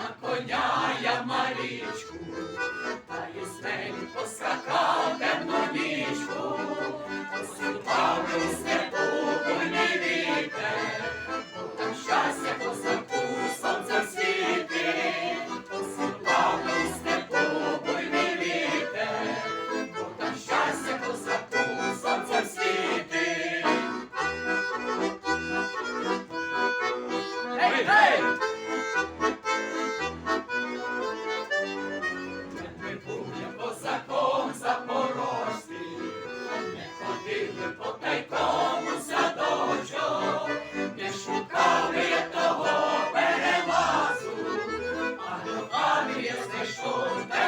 на коня я Марічку, та із нею поскакав темну нічку, посипав у степу вітер, бо там щастя козаку сонце світи, посипав у степу буйний вітер, там щастя козаку сонце если что.